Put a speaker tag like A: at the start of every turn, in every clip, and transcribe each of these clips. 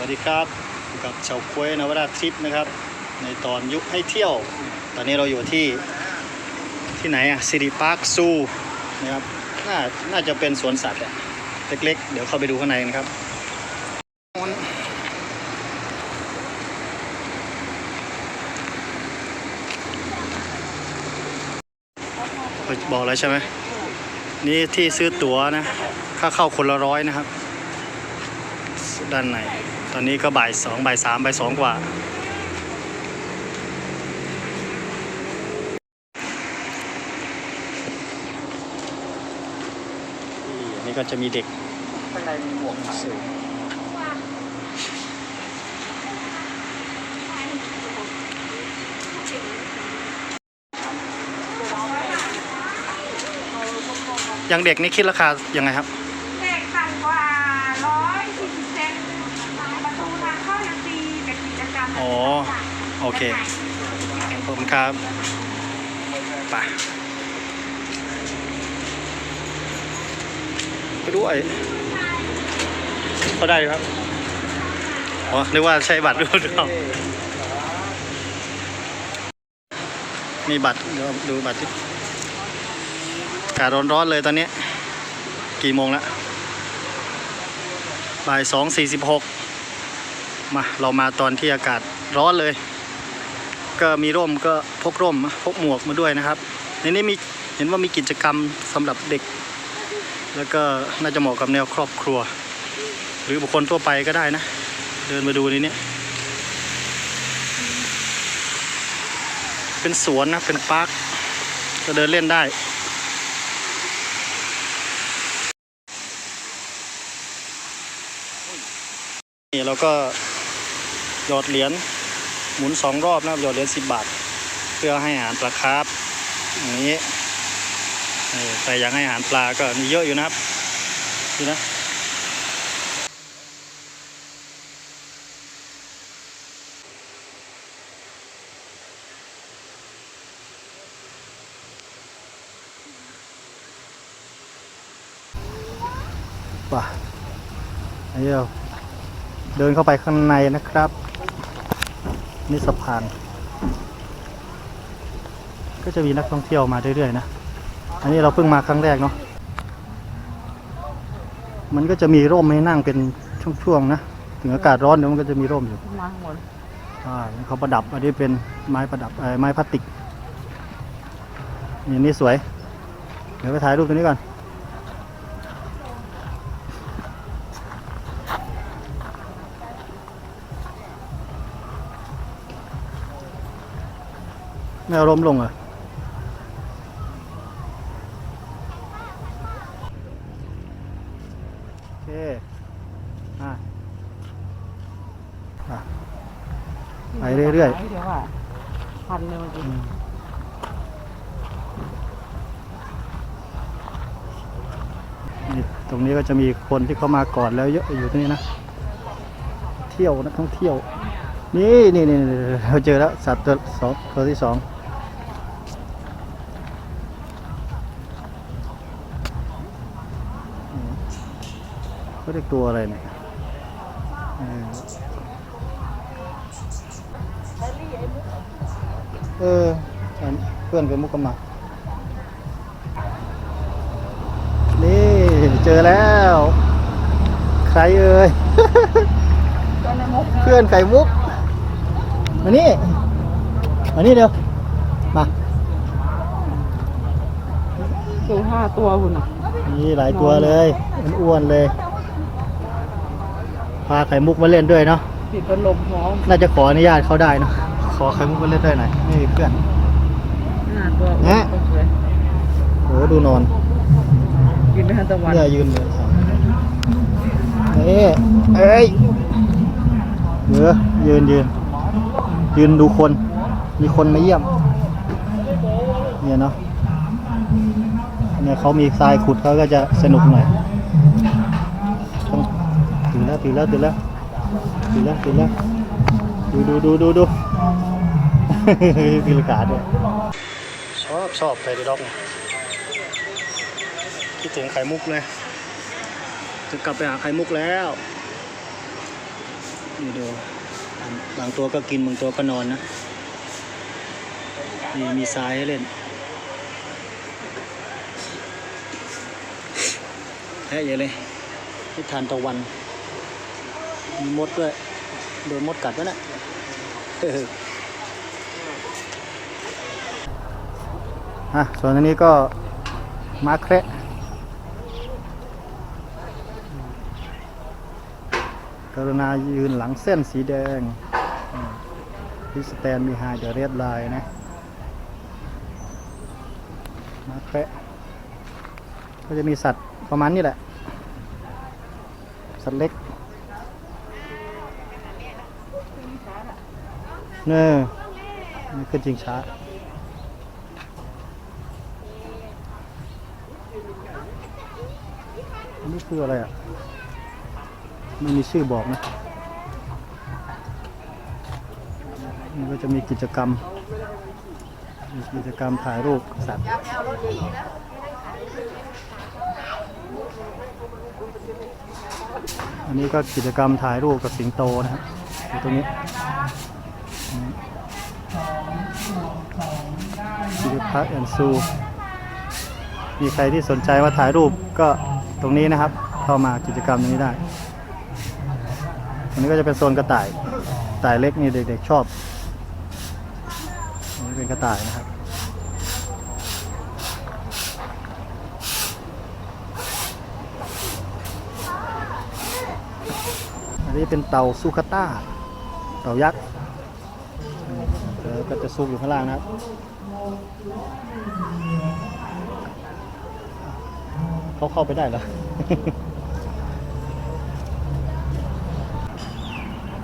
A: วัสดีครับกับชาวควยนวราทริปนะครับ ในตอนยุคให้เที่ยว ตอนนี้เราอยู่ที่ที่ไหนอะซิริพาร์คซูนะครับน่าน่าจะเป็นสวนสัตว์อะเล็กๆ เดี๋ยวเข้าไปดูข้างในกันครับบอกแล้วใช่ไหมนี่ที่ซื้อตั๋วนะค่าเข้าคนละร้อยนะครับ ด้านใน อนนี้ก็บ่ายสองบ่ายสามบ่ายสองกว่านี่อันนี่ก็จะมีเด็ก
B: ข้างในมีหมวกขาย
A: สูงอย่างเด็กนี่คิดราคายังไงครับ
C: เด็กต่ำกว่าร้อยสี่สิบเซนประตูทางเข้ายังฟรีเป็นกิจกรรม
A: อ๋อ โอเค ขอบคุณครับไปไปด้วยเขาได้ครับ อ๋อ นึกว่าใช้บัตรดูดเอามีบัตรเดี๋ยวดูบัตรที่อากาศร้อนๆเลยตอนนี้ กี่โมงแล้วบ่ายสองสี่สิบหกมา เรามาตอนที่อากาศ ร้อนเลย ก็มีร่มก็พกร่มพกหมวกมาด้วยนะครับ ในนี้มีเห็นว่ามีกิจกรรมสำหรับเด็ก แล้วก็น่าจะเหมาะกับแนวครอบครัว หรือบุคคลทั่วไปก็ได้นะ เดินมาดูในนี้เป็นสวนนะเป็นปาร์คก็เดินเล่นได้นี่เราก็หยอดเหรียญ หมุนสองรอบนะครับหยอดเหรียญสิบบาท เพื่อให้อาหารปลาคาร์ฟอย่างนี้เออใครอยากให้อาหารปลาก็มีเยอะอยู่นะครับดูนะป่ะอันนี้เราเดินเข้าไปข้างในนะครับ นี่สะพาน ก็จะมีนักท่องเที่ยวมาเรื่อยๆนะ อันนี้เราเพิ่งมาครั้งแรกเนาะ มันก็จะมีร่มให้นั่งเป็นช่วงๆนะ ถึงอากาศร้อนเดี๋ยวมันก็จะมีร่มอยู่
B: มาหมด
A: อ่าเขาประดับ อันนี้เป็นไม้ประดับเอ่อไม้พลาสติกนี่นี่สวย เดี๋ยวไปถ่ายรูปตัวนี้ก่อน ไม่เอาร่มลงเหรอโอเคอะอะไปเรื่อยๆ
B: เดี๋ยวว่าพันเลยเมื่อกี้
A: อืมนี่ตรงนี้ก็จะมีคนที่เข้ามาก่อนแล้วเยอะอยู่ตรงนี้นะ เที่ยวนักท่องเที่ยวนี่นี่นี่นี่เราเจอแล้วสัตว์ตัวสองตัวที่สองอืมเขาเรียกตัวอะไรเนี่ยเออเอออันเพื่อนกับมุกก็มานี่เจอแล้ว ใครเอ่ย เพื่อนไข่มุก มานี่ มานี่เร็ว มา
B: คือห้าตัวคุณอะ
A: นี่หลายตัวเลยมันอ้วนๆเลย พาไข่มุกมาเล่นด้วยเนาะ
B: ติดพัดลมพร้อม
A: น่าจะขออนุญาตเขาได้เนาะขอไข่มุกมาเล่นด้วยหน่อยไม่มีเพื่อน
B: ห้าตัว
A: แอะ
B: ก็สวย
A: โหดูนอน
B: กินไปทันตะวัน
A: เนี่ยยืนเลยนี่เอ้ยเดี๋ยวยืนยืน ยืนดูคน มีคนมาเยี่ยม เนี่ยเนาะเนี่ยเขามีทรายขุดเขาก็จะสนุกหน่อยต้องตื่น แล้วตื่นแล้วตื่นแล้วตื่นแล้วตื่นแล้วดูดูดูดูดูตีลกาด้วยชอบชอบไปดิด็อกคิดถึงไข่มุกเลยจะกลับไปหาไข่มุกแล้วนี่ดูบางตัวก็กินบางตัวก็นอนนะนี่มีทรายให้เล่นแพะเยอะเลยนี่ทานตะวัน มีมดด้วย โดนมดกัดวะนะอะส่วนอันนี้ก็มาแคระกรุณายืนหลังเส้นสีแดงที่สแตนมีไฮเดอร์เรดลน์นะ มาแคระก็จะมีสัตว์ประมาณนี้แหละ สัตว์เล็ก เนอนี่ขึ้นจริงช้า อันนี้คืออะไรอะ ไม่มีชื่อบอกนะมันก็จะมีกิจกรรม มีกิจกรรมถ่ายรูปสัตว์อันนี้ก็กิจกรรมถ่ายรูปกับสิงโตนะครับอยู่ตรงนี้ิพักแอนซูมีใครที่สนใจว่าถ่ายรูปก็ตรงนี้นะครับ เข้ามากิจกรรมตรงนี้ได้อันนี้ก็จะเป็นโซนกระต่ายกระต่ายเล็กนี่เด็กๆชอบอันนี้เป็นกระต่ายนะครับอันนี้เป็นเต่าซูคาต้า เต่ายักษ์ มเดี๋ยวก็จะซุกอยู่ข้างล่างนะครับเขาเข้าไปได้เหรอ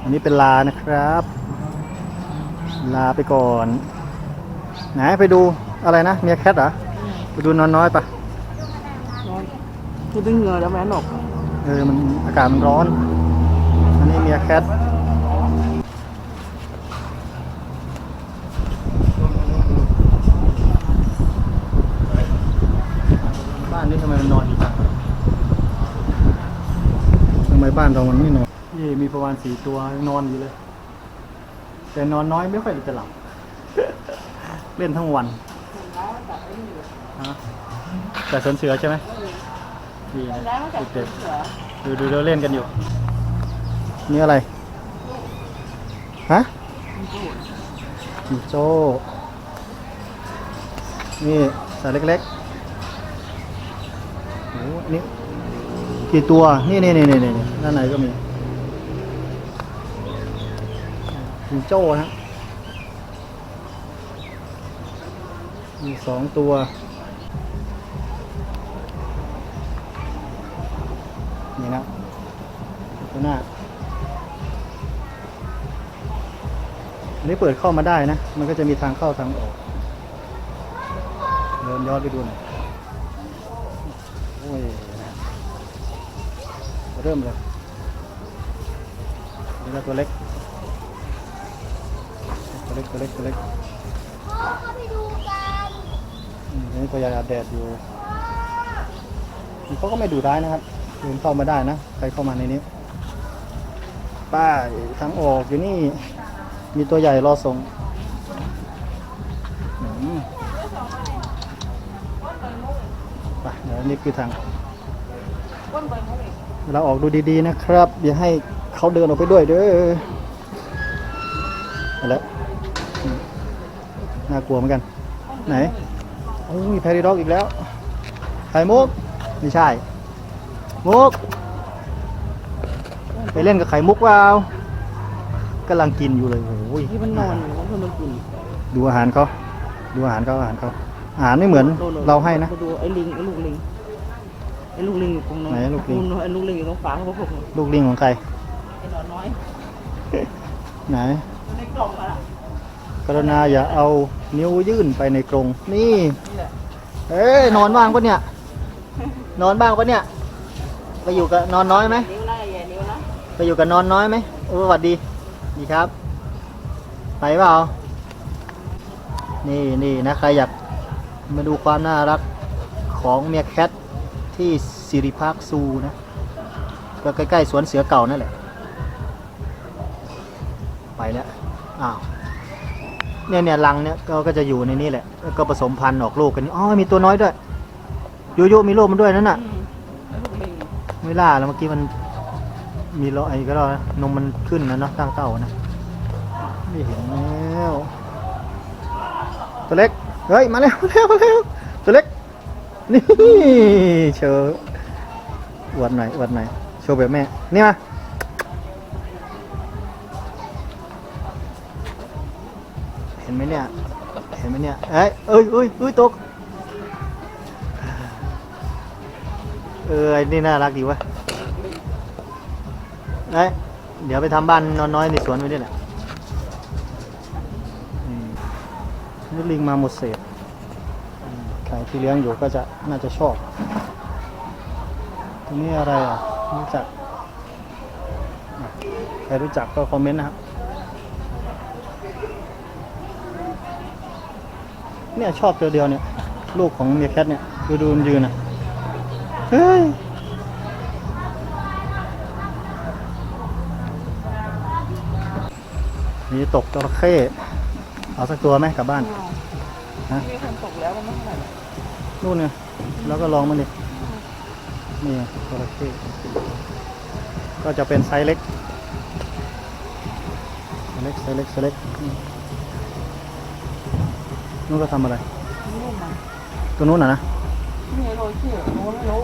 A: อันนี้เป็นลานะครับ ลาไปก่อน ไหนไปดูอะไรนะ เมียแคทเหรอ ไปดูนอนน้อยปะ
B: น้อยคือดึงเหงื่อแล้วแม่หนก
A: เออ มันอากาศมันร้อน อันนี้เมียแคท บ้านนี้ทำไมมันนอนอยู่จังทำไมบ้านเรามันไม่นอนนี่มีประมาณสี่ตัวนอนอยู่เลย แต่นอนน้อยไม่ค่อยจะหลับ เล่นทั้งวันฮะแต่สวนเสือใช่ไหมดีนะเด็กๆดูดูเราเล่นกันอยู่ นี่อะไร ฮะจิงโจ้นี่สัตว์เล็กๆโอ้อั นี่กี่ตัว นี่นี่นี่นี่นี่ด้านในก็มีจิงโจ้นะมีสองตัวนี่นะตัวหน้าอันนี้เปิดเข้ามาได้นะ มันก็จะมีทางเข้าทางออก เดินย้อนไปดูหน่อย โอ้ยนะ เริ่มเลยนี่ก็ตัวเล็ก ตัวเล็กตัวเล็กตัวเล็กอืมอันนี้ตัวใหญ่อาบแดดอยู่เขาก็ไม่ดูร้ายนะครับเดินเข้ามาได้นะ ใครเข้ามาในนี้ ป้ายทางออกอยู่นี่ มีตัวใหญ่รอส่งอืมไปเดี๋ยวนี่คือทางออก เราออกดูดีๆนะครับ อย่าให้เขาเดินออกไปด้วยเด้อแล้วน่ากลัวเหมือนกัน ไหนโอ้ยแพริด็อกอีกแล้วไข่มุกไม่ใช่ มุก ไปเล่นกับไข่มุกเปล่ากำลังกินอยู่เลยโอ้ย
B: ที่มันนอนอยู่มันเพิ่งมันกิน
A: ดูอาหารเขาดูอาหารเขาอาหารเขาอาหารไม่เหมือนเราให้นะ
B: ดูไอ้ลิงไอ้ลูกลิง ไอ้ลูกลิงอยู่ตรงนั้น
A: ไหนลูกลิง
B: นู่นไอ้ลูกลิงอยู่ตรงฝาเขาบอกผม
A: ลูกลิงของใคร
B: ไอ้หนอนน้อย
A: ไหน
B: ในกล่องอะ
A: กรุณาอย่าเอานิ้วยื่นไปในกรง นี่
B: นี่แหละ
A: เอ้ยนอนบ้างปะเนี่ย นอนบ้างปะเนี่ย ไปอยู่กับนอนน้อยไหม
B: นิ้วนะอย่านิ้วนะ
A: ไปอยู่กับนอนน้อยไหมโอ้สวัสดี ดีครับ ไปเปล่า นี่นี่นะใครอยากมาดูความน่ารักของเมียแคท ที่สิริพักซูนะก็ใกล้ ๆ สวนเสือเก่านั่นแหละ ไปแล้วอ้าวเนี่ยเนี่ยรังเนี่ยก็ก็จะอยู่ในนี่แหละแล้วก็ผสมพันธุ์ออกลูกกันอ๋อมีตัวน้อยด้วยยูยูมีลูกมันด้วยนั่นน่ะไม่ล่าแล้วเมื่อกี้มันมีรอไอ้ก็รอนะนมมันขึ้นนะเนาะตั้งเต้านะไม่เห็นแล้วตัวเล็กเฮ้ยมาแล้วมาแล้วมาแล้วตัวเล็ก นี่โชว์อวดหน่อยอวดหน่อยโชว์แบบแม่ นี่มาเห็นไหมเนี่ย เห็นไหมเนี่ย เอ้ยเอ้ยเอ้ยเอ้ยตก เออไอ้นี่น่ารักดีวะเอ้ยเดี๋ยวไปทำบ้านนอนน้อยในสวนไว้ด้วยแหละนี่ลิงมาหมดเศษใครที่เลี้ยงอยู่ก็จะ น่าจะชอบ ตรงนี้อะไรอะไม่รู้จักอะใครรู้จักก็คอมเมนต์นะครับ เนี่ยชอบตัวเดียวเนี่ย ลูกของเมียแคทเนี่ย ดูดูมันยืนอะเฮ้ยมีตกจระเข้เอาสักตัวไหมกลับบ้านฮะ
B: มีคนตกแล้วมันไม่เท่าไหร่หรอก
A: นู่นเนี่ย แล้วก็ลองมันดินี่ไงจระเข้ก็จะเป็นไซส์เล็กไซส์เล็กไซส์เล็กไซส์เล็กอืมนู่นก็ทำอะไร
B: นี่ลูกมัน
A: ตัวนู้นน่ะนะ
B: นี่โรยชื่อโน้นไม่รู้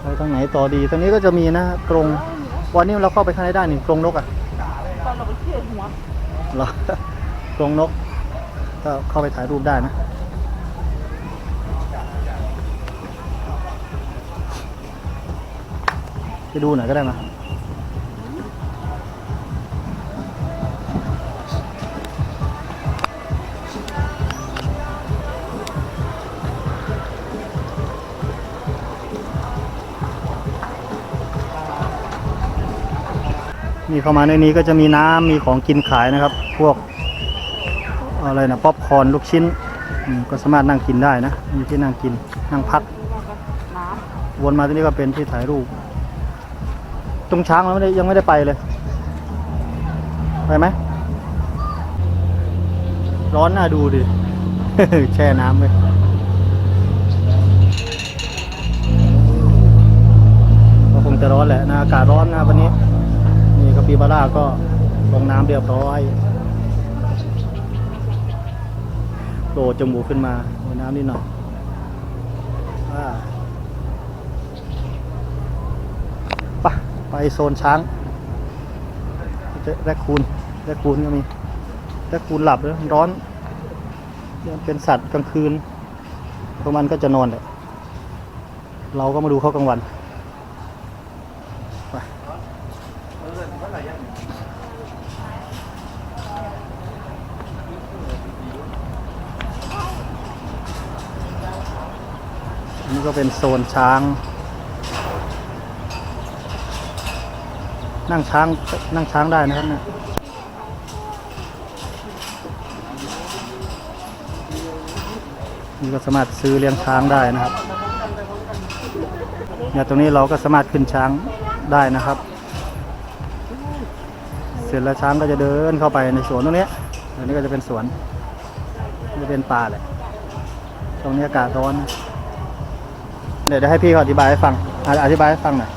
A: ไปทางไหนต่อดีตรงนี้ก็จะมีนะกรงวันนี้เราเข้าไปข้างในได้นี่กรงนกอะ
B: ตอนเราไปเที่ยวหัว
A: เหรอกรงนกก็เข้าไปถ่ายรูปได้นะ ไปดูหน่อยก็ได้มานี่เข้ามาในนี้ก็จะมีน้ำมีของกินขายนะครับ พวกอะไรนะป๊อปคอร์นลูกชิ้นอืมก็สามารถนั่งกินได้นะ มีที่นั่งกินนั่งพัก
B: น้
A: วนมาที่นี่ก็เป็นที่ถ่ายรูป ตรงช้างเราไม่ได้ยังไม่ได้ไปเลย ไปไหม ร้อนน่าดูดิ แช่น้ำเลยก็คงจะร้อนแหละนะอากาศร้อนนะวันนี้ นี่กาปิบาร่าก็ลงน้ำเรียบร้อยโผล่จมูกขึ้นมาน้ำนิดหน่อยอ่า ไปโซนช้างจอแรคคูนแรคคูนก็มีแรคคูนหลับเลยร้อนเป็นสัตว์กลางคืนพวกมันก็จะนอนแหละเราก็มาดูเขากลางวันไปอันนี่ก็เป็นโซนช้าง นั่งช้างนั่งช้างได้นะครับเนี่ยนี่ก็สามารถซื้อเลี้ยงช้างได้นะครับเนี่ยตรงนี้เราก็สามารถขึ้นช้างได้นะครับ เสร็จแล้วช้างก็จะเดินเข้าไปในสวนตรงนี้ตรงนี้ก็จะเป็นสวนจะเป็นป่าแหละตรงนี้อากาศร้อนเดี๋ยวเดี๋ยวให้พี่เขาอธิบายให้ฟังอธิบายให้ฟังหน่อย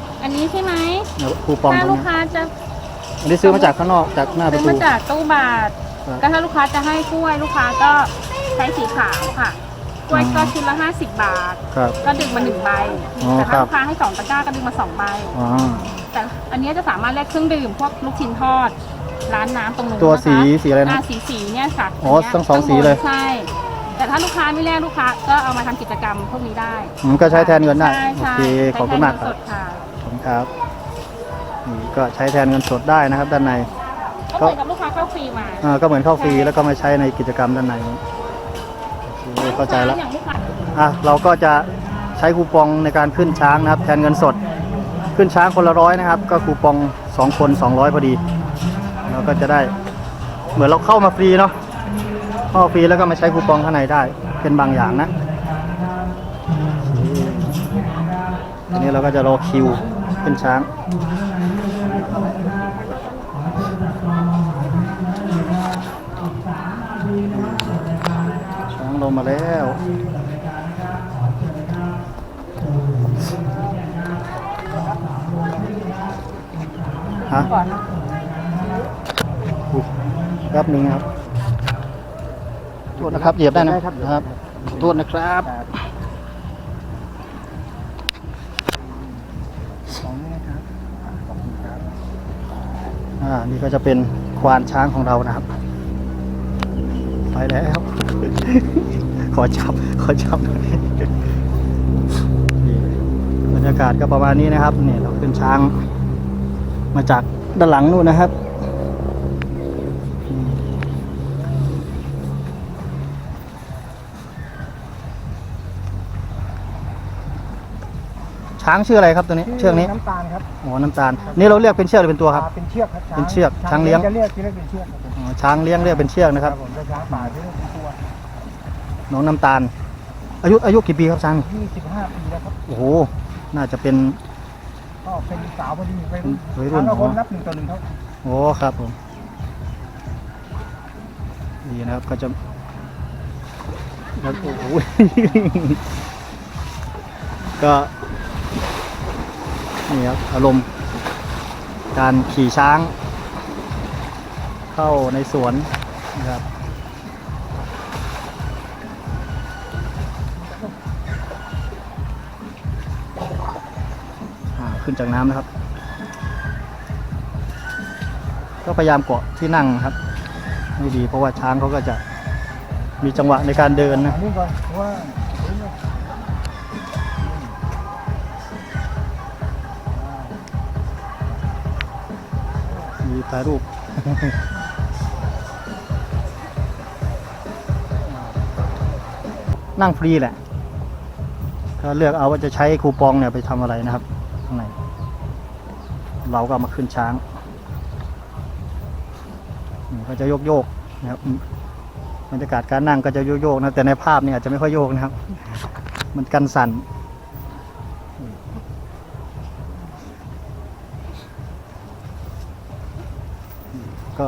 A: เดี๋ยวคูปอง
D: ถ้า
A: ตรง
D: ลูก
A: นี้
D: ค้าจะ
A: อันนี้ซื้อมาจากข้างนอกจากหน้าประ
D: ซื้อ
A: ตู
D: มาจากตู้บาท
A: ครับ
D: ก็ถ้าลูกค้าจะให้กล้วยลูกค้าก็ใช้สีขาวค่ะ กล้วย
A: อืม
D: ก็ชิ้นละ50 บาท
A: ครับ
D: ก็ดึงมาหนึ่งใบ
A: อ๋อ
D: แต่
A: ครั
D: ถ้า
A: บ
D: ลูกค้าให้สองตะกร้าก็ดึงมาสองใบ
A: อ๋อ
D: แต่อันนี้จะสามารถแลกเครื่องดื่มพวกลูกชิ้นทอด ร้านน้ำตรงนู้น
A: ตัว
D: นะคะ
A: สีสีอะไรนะา
D: สีสีเนี่ยค่ะ
A: อ๋อทั้งสองสีเลย
D: ใช่ แต่ถ้าลูกค้าไม่แลกลูกค้า ก็เอามาทำกิจกรรมพวกนี้ได้
A: อืมก็ใช้แทนเงินได้
D: ใช่
A: โอ
D: ใช่
A: เคขอบคุณมากค
D: ใช้
A: รับ
D: แทนเงินสดค่ะ
A: ขอบคุณครับนี่ ก็ใช้แทนเงินสดได้นะครับ ด้านใน
D: ก็เหมือนกับลูกค้าเข้าฟรีมา
A: อ่าก็เหมือนเข้าฟรีแล้วก็มาใช้ในกิจกรรมด้านในโอเคเข้าใจแล้ว
D: อย่างลูกค้า
A: อะเราก็จะใช้คูปองในการขึ้นช้างนะครับ แทนเงินสด ขึ้นช้างคนละร้อยนะครับ ก็คูปองสองคน200พอดีเราก็จะได้เหมือนเราเข้ามาฟรีเนาะเข้าฟรีแล้วก็มาใช้คูปองข้างในได้เป็นบางอย่างนะโอเคทีนี้เราก็จะรอคิวขึ้นช้าง มาแล้ว ฮะอุ๊ยแป๊บหนึงครับโทษนะครับ เหยียบได้นะครับโทษนะครับ
B: ของนี่นะครับขอบคุณครับ
A: อ่า นี่ก็จะเป็นควานช้างของเรานะครับ ไปแล้วข อจับ ขอจับหน่อยนี่บรรยากาศก็ประมาณนี้นะครับเนี่ยเราขึ้นช้างมาจากด้านหลังนู่นนะครับอืมช้างชื่ออะไรครับตัวนี้เชือกนี้
B: น้ำตาลครับ
A: อ๋อน้ำตาล นี่เราเรียกเป็นเชือกหรือเป็นตัวครับ
B: อ่าเป็นเชือกครับ
A: เป็นเชือกช้างเลี้ยง
B: จะเรียกจะเรียกเป็นเชือกครับผม
A: อ๋อช้างเลี้ยงเรียกเป็นเชือกนะครับ
B: ผมจะช้างป่าที่เรียกเป็ นตัว
A: น้องน้ำตาล อายุอายุกี่ปีครับช้าง
B: 25ปีแล้วครับ
A: โอ้โห น่าจะเป็น
B: ก็เป็นสาวพอดีไป
A: วัยรุ่น
B: ช้างละคนนับหนึ่งต่อหนึ่งเท่า
A: โอ้ครับผมดีนะครับก็จะแล้วโอ้โหก็นี่ครับอารมณ์การขี่ช้าง เข้าในสวนนะครับ ขึ้นจากน้ำนะครับ ก็พยายามเกาะที่นั่งครับไม่ดีเพราะว่าช้างเขาก็จะมีจังหวะในการเดินนะ
B: อันนี้ก่อนเพราะว่า
A: มีถ่ายรูปนั่งฟรีแหละก็เลือกเอาว่าจะใช้คูปองเนี่ยไปทำอะไรนะครับ เราก็มาขึ้นช้างก็จะโยกโยกนะครับบรรยากาศการนั่งก็จะโยกโยกนะแต่ในภาพเนี่ยอาจจะไม่ค่อยโยกนะครับ มันกันสั่นก็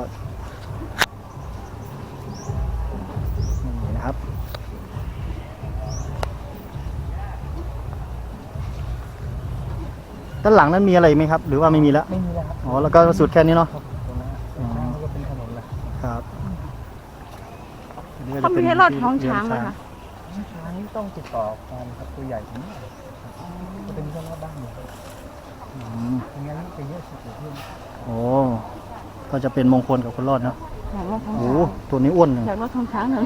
A: ด้านหลังนั้นมีอะไรไหมครับ หรือว่าไม่มีแล้ว
B: ไม่มีแล้วครับ
A: อ๋อแล้วก็สุดแค่นี้เนาะ
B: ครับตรงนั้นเป็นช้างก็เป็นถนนแหละ
A: ครับอันนี้ก็
D: เขา
A: จะป็
D: มี
A: น
D: ให้รอด
A: ที่
D: ท้อง
A: เลี้ย
D: ช้างไหมคะ
B: ช้างนี่ต้องติดต่อกันครับตัวใหญ่ถึงนี่จะเป็นเจ้าหน้าบ้านเนี่ย
A: อืม
B: อย่างงั้นจะเยอะสุดเลยเพื่อน
A: โอ้ก็จะเป็นมงคลกับคนรอดเนาะ
D: อยากรอดท้อง
A: โอ้
D: ช้าง
A: ตัวนี้อ้วนหนึ่ง
D: อยากรอดท้องช้างหนึ่ง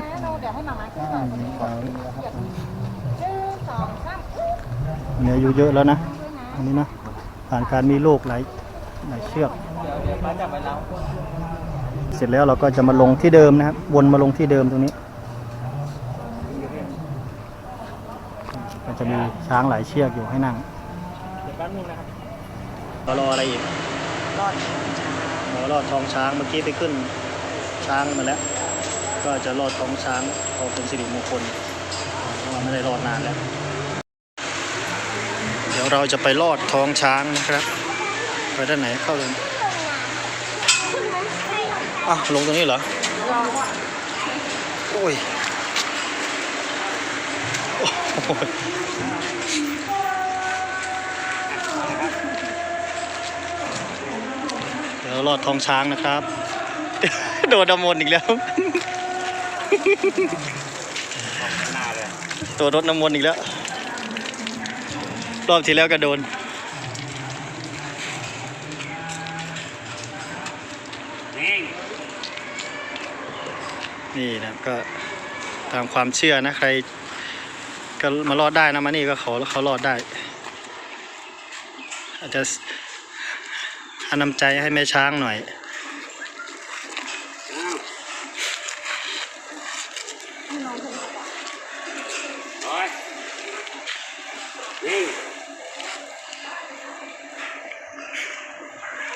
A: อันนี้อายุเยอะแล้วนะอันนี้นะ ผ่านการมีลูกหลายหลายเชือก เสร็จแล้วเราก็จะมาลงที่เดิมนะครับ วนมาลงที่เดิมตรงนี้ก็จะมีช้างหลายเชือกอยู่ให้นั่งรอรออะไรอีก
B: รอด
A: อ๋อรอดท้องช้างเมื่อกี้ไปขึ้นช้างมาแล้ว ก็จะรอดท้องช้างพอเป็นสิริมงคลเพราะว่าไม่ได้รอดนานแล้ว เดี๋ยวเราจะไปลอดท้องช้างนะครับ ไปด้านไหนเข้าเลยอะลงตรงนี้เหรอโอ้ยโอ้ยเดี๋ยวลอดท้องช้างนะครับ โดนดำมนต์อีกแล้ว ตัวรถน้ำมนต์อีกแล้ว รอบที่แล้วก็โดน นี่นะก็ตามความเชื่อนะใคร ก็มารอดได้นะมานี่ก็เขาเขารอดได้ อาจจะให้น้ำใจให้แม่ช้างหน่อย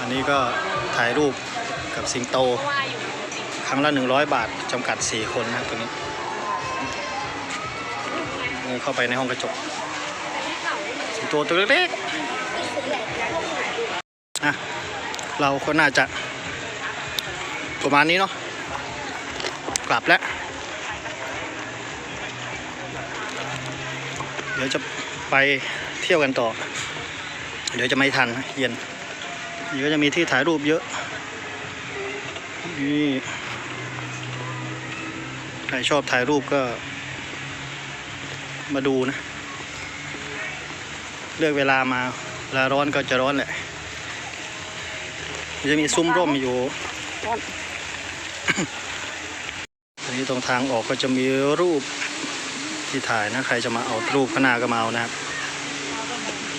A: อัน
B: นี้
A: ก็ถ่ายรูปกับสิงโต ครั้งละ 100 บาทจำกัด 4 คนนะตรงนี้นี่เข้าไปในห้องกระจก สิงโตตัวเล็กๆอะเราก็น่าจะประมาณนี้เนาะกลับแล้ว เดี๋ยวจะไปเที่ยวกันต่อ เดี๋ยวจะไม่ทันเย็น เดี๋ยวจะมีที่ถ่ายรูปเยอะ นี่ ใครชอบถ่ายรูปก็ มาดูนะ เลือกเวลามาเวลาร้อนก็จะร้อนแหละ จะมีซุ้มร่มอยู่อันนี้ตรงทางออกก็จะมีรูปที่ถ่ายนะ ใครจะมาเอารูปข้างหน้าก็มาเอานะครับ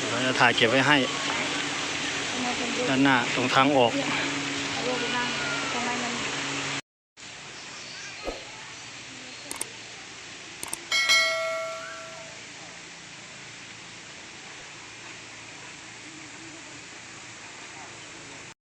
A: เราจะถ่ายเก็บไว้ให้ ด้านหน้าตรงทางออก